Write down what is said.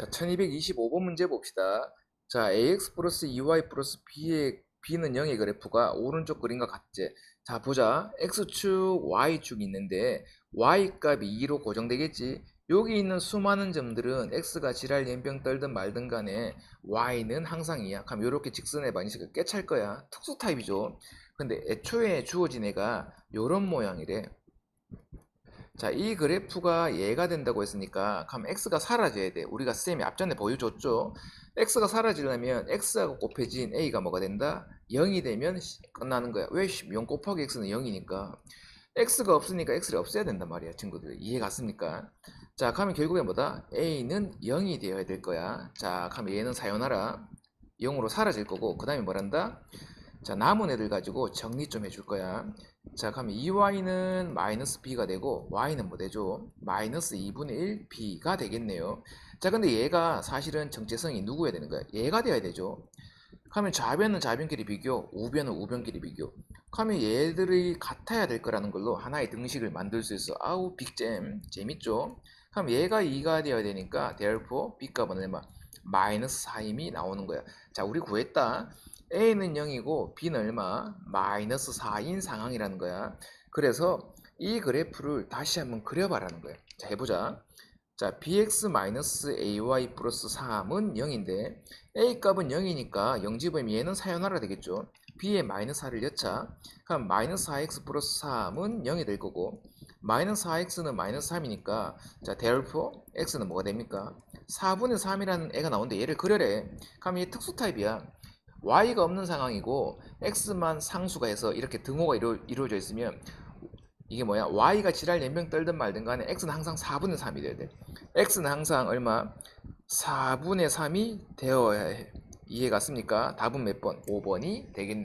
자, 1225번 문제 봅시다. 자, ax 플러스 2y 플러스 b의 b는 0의 그래프가 오른쪽 그림과 같지? 자, 보자. x축, y축이 있는데 y 값이 2로 고정되겠지? 여기 있는 수많은 점들은 x가 지랄 연병 떨든 말든 간에 y는 항상 2야. 그럼 이렇게 직선의 반지식을 깨찰 거야. 특수 타입이죠. 근데 애초에 주어진 애가 요런 모양이래. 자, 이 그래프가 얘가 된다고 했으니까 그럼 x가 사라져야 돼. 우리가 쌤이 앞전에 보여줬죠. x가 사라지려면 x하고 곱해진 a가 뭐가 된다? 0이 되면 시- 끝나는 거야. 왜? 0 곱하기 x는 0이니까. x가 없으니까 x를 없애야 된단 말이야, 친구들. 이해 갔습니까? 자, 그러면 결국에 뭐다? a는 0이 되어야 될 거야. 자, 그러면 얘는 사요나라 0으로 사라질 거고 그 다음에 뭐란다? 자, 남은 애들 가지고 정리 좀 해줄 거야. 자, 그러면 2y는 마이너스 b가 되고 y는 뭐 되죠? 마이너스 2분의 1 b가 되겠네요. 자, 근데 얘가 사실은 정체성이 누구여야 되는 거야? 얘가 돼야 되죠. 그러면 좌변은 좌변끼리 비교, 우변은 우변끼리 비교. 그러면 얘들이 같아야 될 거라는 걸로 하나의 등식을 만들 수 있어. 아우 빅잼 재밌죠? 그럼 얘가 2가 되어야 되니까 therefore b값은 얼마? 마이너스 4임이 나오는 거야. 자, 우리 구했다. a는 0이고 b는 얼마? 마이너스 4인 상황이라는 거야. 그래서 이 그래프를 다시 한번 그려봐라는 거야. 자, 해보자. 자, bx 마이너스 ay 플러스 3은 0인데 a 값은 0이니까 0집으면 얘는 사연하라 되겠죠. b에 마이너스 4를 넣자. 그럼 마이너스 4x 플러스 3은 0이 될 거고 마이너스 4x는 마이너스 3이니까 자, therefore x는 뭐가 됩니까? 4분의 3이라는 애가 나오는데 얘를 그려래. 그럼 얘 특수 타입이야. y가 없는 상황이고 x만 상수가 해서 이렇게 등호가 이루, 이루어져 있으면 이게 뭐야? y가 지랄 연병 떨든 말든 간에 x는 항상 4분의 3이 돼야 돼. x는 항상 얼마? 4분의 3이 되어야 해. 이해 갔습니까? 답은 몇 번? 5번이 되겠네요.